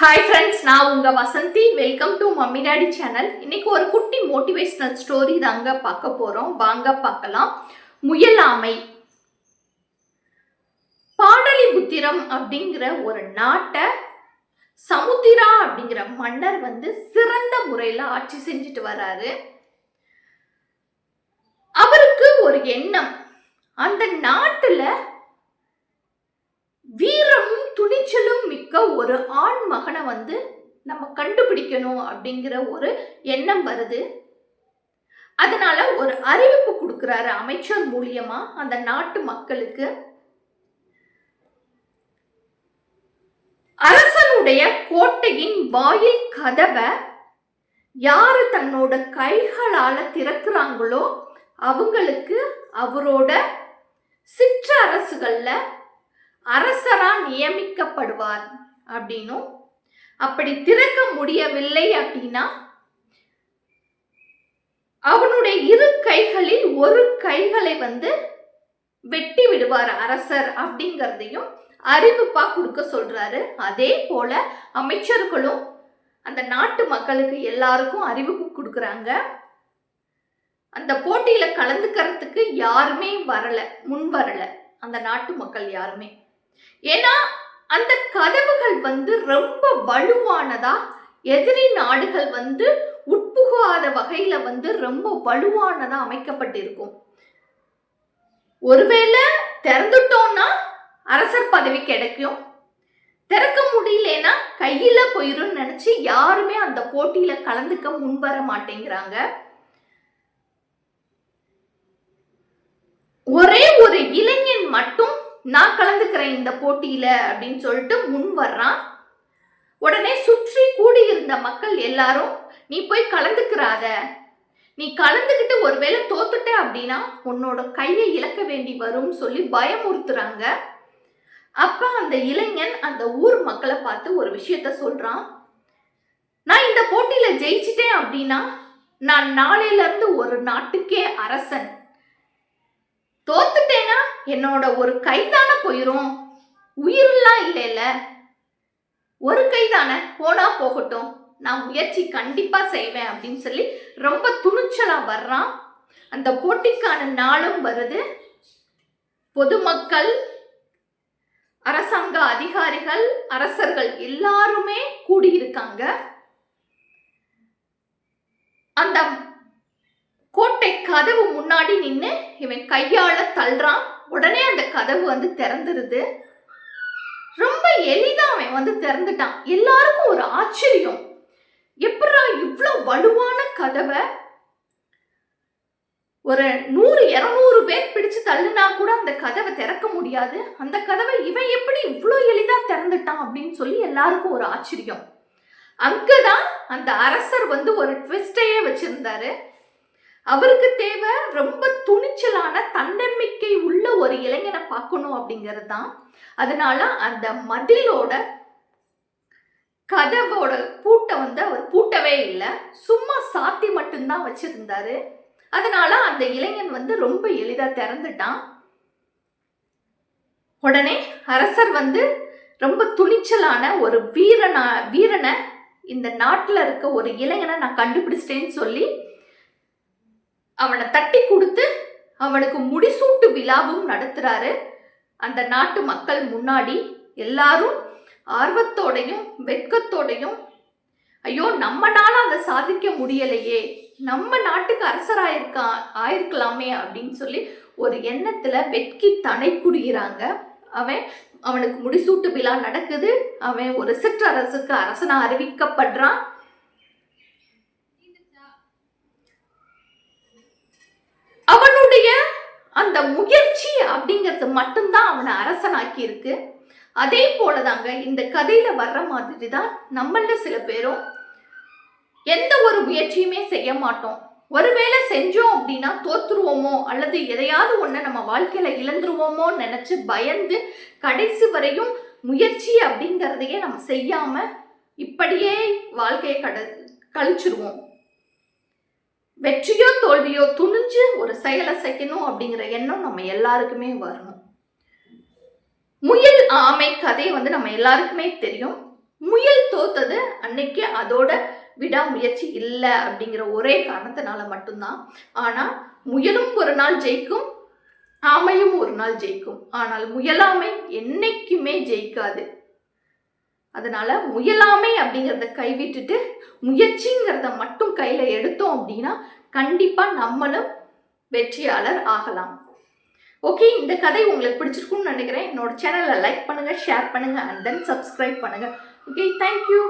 Hi friends நான் உங்கள் Vasanthi. Welcome to mummy daddy channel இன்னைக்கு ஒரு குட்டி மோட்டிவேஷ்னல் ஸ்டோரி தாங்க பார்க்க போகிறோம் வாங்க பார்க்கலாம். முயலாமை பாடலிபுத்திரம் அப்படிங்கிற ஒரு நாட்டை சமுத்திரா அப்படிங்கிற மன்னர் வந்து சிறந்த முறையில் ஆட்சி செஞ்சுட்டு வராரு அவருக்கு ஒரு எண்ணம். அந்த நாட்டில் வீரமும் துணிச்சலும் மிக்க ஒரு ஆண் மகனை வந்து நம்ம கண்டுபிடிக்கணும் அப்படிங்கிற ஒரு எண்ணம் வருது. அதனால ஒரு அறிவிப்பு கொடுக்குறாரு அமைச்சர் மூலியமா அந்த நாட்டு மக்களுக்கு. அரசனுடைய கோட்டையின் வாயில் கதவை யாரு தன்னோட கைகளால திறக்கிறாங்களோ அவங்களுக்கு அவரோட சிற்றரசுகள்ல அரசரா நியமிக்கப்படுவார் அப்படின்னும். அப்படி திறக்க முடியவில்லை அப்படின்னா அவனுடைய இரு கைகளில் ஒரு கைகளை வந்து வெட்டி விடுவார் அரசர் அப்படிங்கிறதையும் அறிவிப்பா கொடுக்க சொல்றாரு. அதே போல அமைச்சர்களும் அந்த நாட்டு மக்களுக்கு எல்லாருக்கும் அறிவிப்பு கொடுக்குறாங்க. அந்த போட்டியில கலந்துக்கிறதுக்கு யாருமே வரல முன் வரல அந்த நாட்டு மக்கள் யாருமே. ஏன்னா அந்த கதவுகள் வந்து ரொம்ப வலுவானதா? எதிரி நாடுகள் வந்து உட்புகாத வகையில வந்து ரொம்ப வலுவானதா அமைக்கப்பட்டிருக்கும். ஒருவேளை திறந்துட்டோம்னா அரசர் பதவி கிடைக்கும். திறக்க முடியலன்னா கையில போயிரும் நினைச்சு யாருமே அந்த போட்டியில கலந்துக்க முன்வர மாட்டேங்கிறாங்க. ஒரே ஒரு இளைஞன் மட்டும் நான் கலந்துக்கிறேன் இந்த போட்டியில அப்படின்னு சொல்லிட்டு முன் வர்றான். உடனே சுற்றி கூடியிருந்த மக்கள் எல்லாரும் நீ போய் கலந்துக்கிறாத. நீ கலந்துக்கிட்டு ஒருவேளை தோத்துட்ட அப்படின்னா உன்னோட கையை இழக்க வேண்டி வரும்னு சொல்லி பயமுறுத்துறாங்க. அப்ப அந்த இளைஞன் அந்த ஊர் மக்களை பார்த்து ஒரு விஷயத்த சொல்றான். நான் இந்த போட்டியில ஜெயிச்சிட்டேன் அப்படின்னா நான் நாளையில இருந்து ஒரு நாட்டுக்கே அரசன். தோத்துட்டேனா? என்னோட ஒரு கை தானே போயிரும். உயிரெல்லாம் இல்லைல்ல? ஒரு கை தானே போனா போகட்டும். நான் முயற்சி கண்டிப்பா செய்வேன் அப்படின்னு சொல்லி ரொம்ப துணிச்சலா வர்றான். அந்த போட்டிக்கான நாளும் வருது. பொதுமக்கள் அரசாங்க அதிகாரிகள் அரசர்கள் எல்லாருமே கூடியிருக்காங்க. அந்த கோட்டை கதவு முன்னாடி நின்று இவன் கையால தள்ளுறான். உடனே அந்த கதவு வந்து திறந்துருது. ரொம்ப எளிதா அவன் வந்து திறந்துட்டான். எல்லாருக்கும் ஒரு ஆச்சரியம். எப்படா இவ்வளோ வலுவான கதவை? ஒரு நூறு இரநூறு பேர் பிடிச்சு தள்ளுனா கூட அந்த கதவை திறக்க முடியாது. அந்த கதவை இவன் எப்படி இவ்வளோ எளிதா திறந்துட்டான் அப்படின்னு சொல்லி எல்லாருக்கும் ஒரு ஆச்சரியம். அங்கதான் அந்த அரசர் வந்து ஒரு ட்விஸ்டையே வச்சிருந்தாரு. அவருக்கு தேவை ரொம்ப துணிச்சலான தன்னம்பிக்கை உள்ள ஒரு இளைஞனை பார்க்கணும் அப்படிங்கிறது தான். அதனால அந்த மதிலோட கதவோட பூட்டை வந்து அவர் பூட்டவே இல்லை. சும்மா சாத்தி மட்டும்தான் வச்சிருந்தாரு. அதனால அந்த இளைஞன் வந்து ரொம்ப எளிதா திறந்துட்டான். உடனே அரசர் வந்து ரொம்ப துணிச்சலான ஒரு வீரனா வீரனை இந்த நாட்டில் இருக்க ஒரு இளைஞனை நான் கண்டுபிடிச்சிட்டேன்னு சொல்லி அவனை தட்டி கொடுத்து அவனுக்கு முடிசூட்டு விழாவும் நடத்துறாரு. அந்த நாட்டு மக்கள் முன்னாடி எல்லாரும் ஆர்வத்தோடையும் வெட்கத்தோடையும் ஐயோ நம்மனால அதை சாதிக்க முடியலையே நம்ம நாட்டுக்கு அரசராயிருக்கா ஆயிருக்கலாமே அப்படின்னு சொல்லி ஒரு எண்ணத்துல வெட்கி தனை குடிகிறாங்க. அவன் அவனுக்கு முடிசூட்டு விழா நடக்குது. அவன் ஒரு சிற்றரசுக்கு அரசனா அறிவிக்கப்படுறான் அவனுடைய அந்த முயற்சி அப்படிங்கிறது மட்டும்தான் அவனை அரசனாக்கி இருக்கு அதே போலதாங்க இந்த கதையில வர்ற மாதிரி தான் நம்மள சில பேரும் எந்த ஒரு முயற்சியுமே செய்ய மாட்டோம். ஒருவேளை செஞ்சோம் அப்படின்னா தோத்துருவோமோ அல்லது எதையாவது ஒன்று நம்ம வாழ்க்கையில இழந்துருவோமோ நினைச்சு பயந்து கடைசி வரையும் முயற்சி அப்படிங்கிறதையே நம்ம செய்யாம இப்படியே வாழ்க்கையை கட கழிச்சிருவோம். வெற்றியோ தோல்வியோ துணு செயலை செய்யணும் அப்படிங்கிற எண்ணம் நம்ம எல்லாருக்குமே வரணும். முயல் ஆமை கதை வந்து நம்ம எல்லாருக்குமே தெரியும். முயல் தோத்தது அன்னைக்கு அதோட விடாமுயற்சி இல்லை அப்படிங்கிற ஒரே காரணத்தினால மட்டும்தான். ஆனால் முயலும் ஒரு நாள் ஜெயிக்கும் ஆமையும் ஒரு நாள் ஜெயிக்கும். ஆனால் முயலாமை என்னைக்குமே ஜெயிக்காது. அதனால முயலாமை அப்படிங்கிறத கைவிட்டுட்டு முயற்சிங்கிறத மட்டும் கையில் எடுத்தோம் அப்படின்னா கண்டிப்பாக நம்மளும் வெற்றியாளர் ஆகலாம். ஓகே இந்த கதை உங்களுக்கு பிடிச்சிருக்கும்னு நினைக்கிறேன். என்னோட சேனலை லைக் பண்ணுங்கள் ஷேர் பண்ணுங்கள் அண்ட் தென் சப்ஸ்கிரைப் பண்ணுங்கள் ஓகே தேங்க்யூ